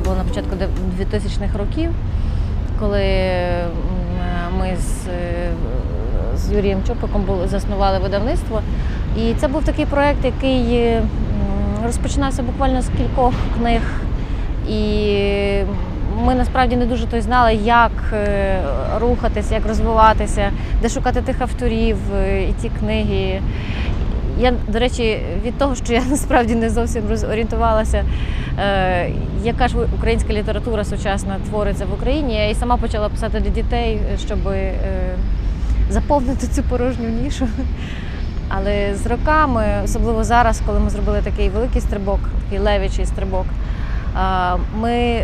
2000-х років, коли ми з, е, з Юрієм Чопиком заснували видавництво. І це був такий проєкт, який розпочинався буквально з кількох книг. І ми насправді не дуже то знали, як е, рухатися, як розвиватися, де шукати тих авторів е, і ті книги. Я, до речі, від того, що я насправді не зовсім розорієнтувалася, е, яка ж українська література сучасна твориться в Україні, я і сама почала писати для дітей, щоб е, заповнити цю порожню нішу. Але з роками, особливо зараз, коли ми зробили такий великий стрибок, такий левічий стрибок, а, ми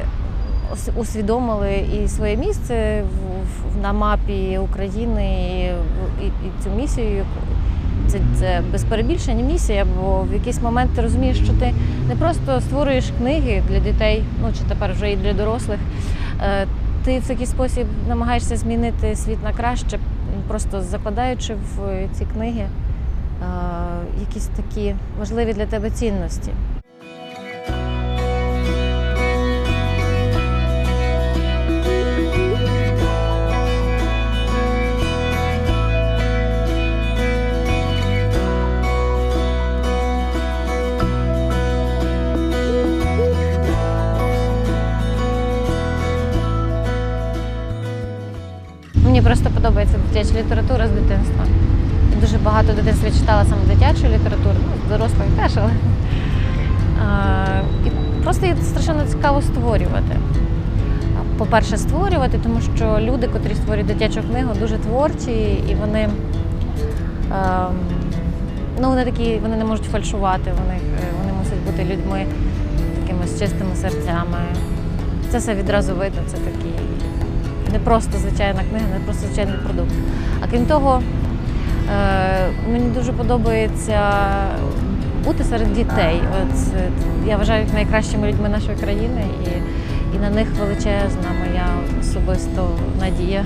усвідомили і своє місце в- в- на мапі України і, і, і цю місію. Це, це без перебільшення місія, бо в якийсь момент ти розумієш, що ти не просто створюєш книги для дітей, ну чи тепер вже і для дорослих. е, Ти в такий спосіб намагаєшся змінити світ на краще, просто закладаючи в ці книги е, якісь такі важливі для тебе цінності. Просто подобається дитяча література з дитинства. Я дуже багато в дитинстві читала саме дитячу літературу, ну, з дорослої теж, але а, і просто її страшенно цікаво створювати. По-перше, створювати, тому що люди, котрі створюють дитячу книгу, дуже творчі і вони, ем, ну, вони такі, вони не можуть фальшувати, вони, е, вони мусять бути людьми такими з чистими серцями. Це все відразу видно, це такий не просто звичайна книга, не просто звичайний продукт. А крім того, е, мені дуже подобається бути серед дітей. От, е, я вважаю їх найкращими людьми нашої країни, і, і на них величезна моя особисто надія.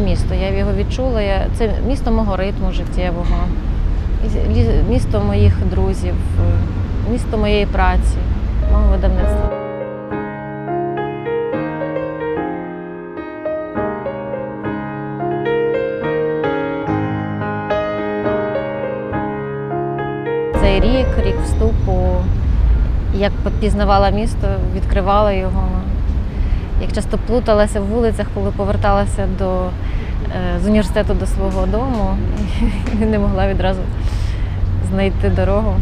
Моє місто. Я його відчула. Це місто мого ритму життєвого, місто моїх друзів, е, місто моєї праці, мого видавництва. Цей рік, рік вступу, як пізнавала місто, відкривала його. Як часто плуталася в вулицях, коли поверталася до, з університету до свого дому і не могла відразу знайти дорогу.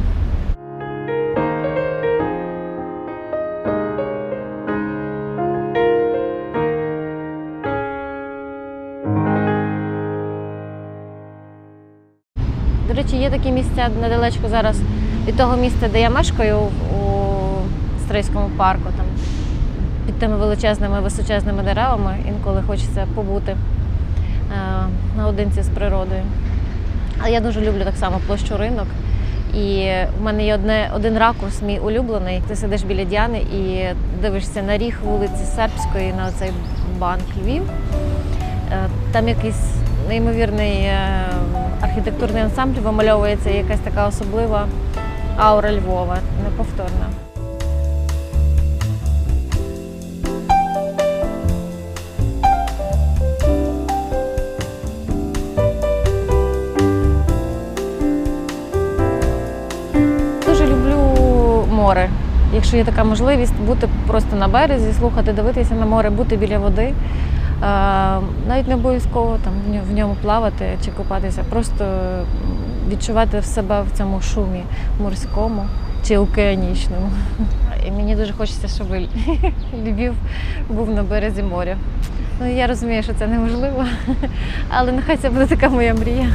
До речі, є такі місця недалечко зараз від того місця, де я мешкаю, у Стрийському парку. Там під тими величезними височезними деревами інколи хочеться побути наодинці з природою. Але я дуже люблю так само площу ринок. І в мене є одне, один ракурс, мій улюблений. Ти сидиш біля Діани і дивишся на ріг вулиці Сербської на цей банк Львів. Е, Там якийсь неймовірний е, архітектурний ансамбль вимальовується, якась така особлива аура Львова, неповторна. Якщо є така можливість бути просто на березі, слухати, дивитися на море, бути біля води. Навіть не обов'язково там в ньому плавати чи купатися, просто відчувати себе в цьому шумі морському чи океанічному. І мені дуже хочеться, щоб Львів був на березі моря. Ну я розумію, що це неможливо, але нехай це буде така моя мрія.